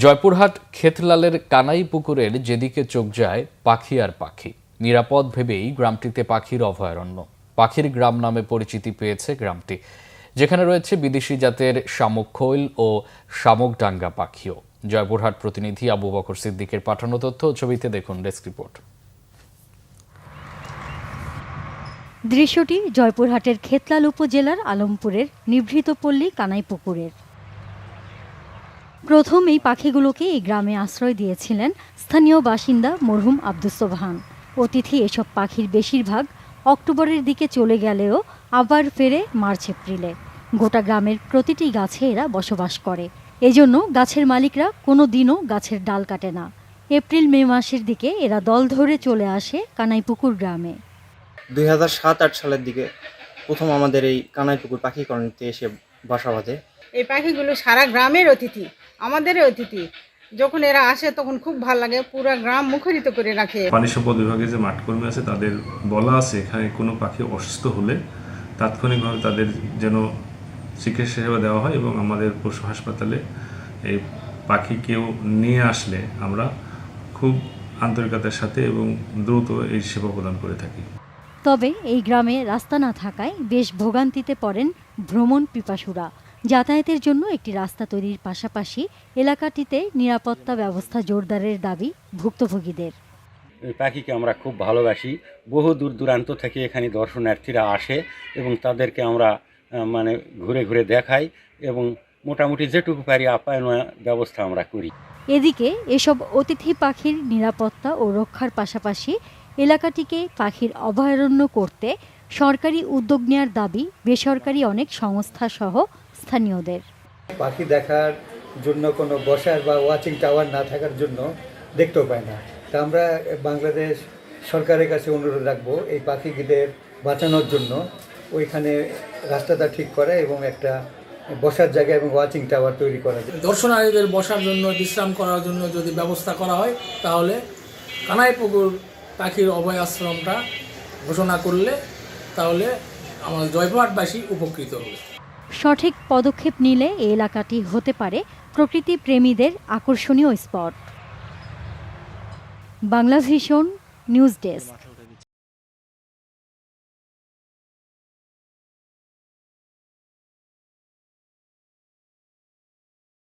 জয়পুরহাট ক্ষেতলালের কানাই পুকুরের যেদিকে চোখ যায়, পাখি আর পাখি। নিরাপদ ভেবেই গ্রামটিতে পাখির অভয়ারণ্য। পাখির গ্রাম নামে পরিচিতি পেয়েছে গ্রামটি, যেখানে রয়েছে বিদেশি জাতের শামুক খৈল ও শামুকডাঙ্গা পাখিও। জয়পুরহাট প্রতিনিধি আবু বকর সিদ্দিকের পাঠানো তথ্য ছবিতে দেখুন ডেস্ক রিপোর্ট। দৃশ্যটি জয়পুরহাটের খেতলাল উপজেলার আলমপুরের নিভৃত পল্লী কানাইপুকুরের। প্রথম এই পাখিগুলোকে এই গ্রামে আশ্রয় দিয়েছিলেন স্থানীয় বাসিন্দা মরহুম আব্দুস সোবহান। অতিথি এসব পাখির বেশিরভাগ অক্টোবরের দিকে চলে গেলেও আবার ফেরে মার্চ এপ্রিলে। গোটা গ্রামের প্রতিটি গাছে এরা বসবাস করে। এজন্য গাছের মালিকরা কোনো দিনও গাছের ডাল কাটে না। এপ্রিল মে মাসের দিকে এরা দল ধরে চলে আসে কানাইপুকুর গ্রামে। দুই হাজার সাত আট সালের দিকে প্রথম আমাদের এই কানাইপুকুর পাখি কলোনিতে এসে বাসা বাঁধে। এই পাখিগুলো সারা গ্রামের অতিথি। আমাদেরই অতিথি। যখন এরা আসে তখন খুব ভালো লাগে পুরো গ্রাম মুখরিত করে রাখে। পানি সম্পদ বিভাগে যে মাঠকর্মী আছে তাদের বলা আছে এখানে কোনো পাখি অসুস্থ হলে তাৎক্ষণিকভাবে তাদের যেন চিকিৎসা সেবা দেওয়া হয় এবং আমাদের পশু হাসপাতালে এই পাখি কেউ নিয়ে আসলে আমরা খুব আন্তরিকতার সাথে এবং দ্রুত এই সেবা প্রদান করে থাকি। তবে এই গ্রামে রাস্তা না থাকায় বেশ ভোগান্তিতে পড়েন ভ্রমণ পিপাসুরা। যাতায়াতের জন্য একটি রাস্তা তৈরির পাশাপাশি এলাকাটিতে নিরাপত্তা ব্যবস্থা জোরদারের দাবি ভুক্তভোগীদের। পাখিকে আমরা খুব ভালোবাসি। বহু দূর দূরান্ত থেকে এখানে দর্শনার্থীরা আসে এবং তাদেরকে আমরা মানে ঘুরে ঘুরে দেখাই এবং মোটামুটি যেটুকু পারি আপ্যায়ন ব্যবস্থা আমরা করি। এদিকে এসব অতিথি পাখির নিরাপত্তা ও রক্ষার পাশাপাশি এলাকাটিকে পাখির অভয়ারণ্য করতে সরকারি উদ্যোগ নেওয়ার দাবি বেসরকারি অনেক সংস্থা সহ স্থানীয়দের। পাখি দেখার জন্য কোনো বসার বা ওয়াচিং টাওয়ার না থাকার জন্য দেখতেও পায় না। তা আমরা বাংলাদেশ সরকারের কাছে অনুরোধ রাখব এই পাখিদের বাঁচানোর জন্য। ওইখানে রাস্তাটা ঠিক করা এবং একটা বসার জায়গা এবং ওয়াচিং টাওয়ার তৈরি করা। যায় দর্শনার্থীদের বসার জন্য বিশ্রাম করার জন্য যদি ব্যবস্থা করা হয় তাহলে কানাইপুকুর পাখির অভয় আশ্রমটা ঘোষণা করলে তাহলে আমাদের জয়পুরহাটবাসী উপকৃত হবে। সঠিক পদক্ষেপ নিলে এই এলাকাটি হতে পারে প্রকৃতি প্রেমীদের আকর্ষণীয় spot. Bangla vision news desk.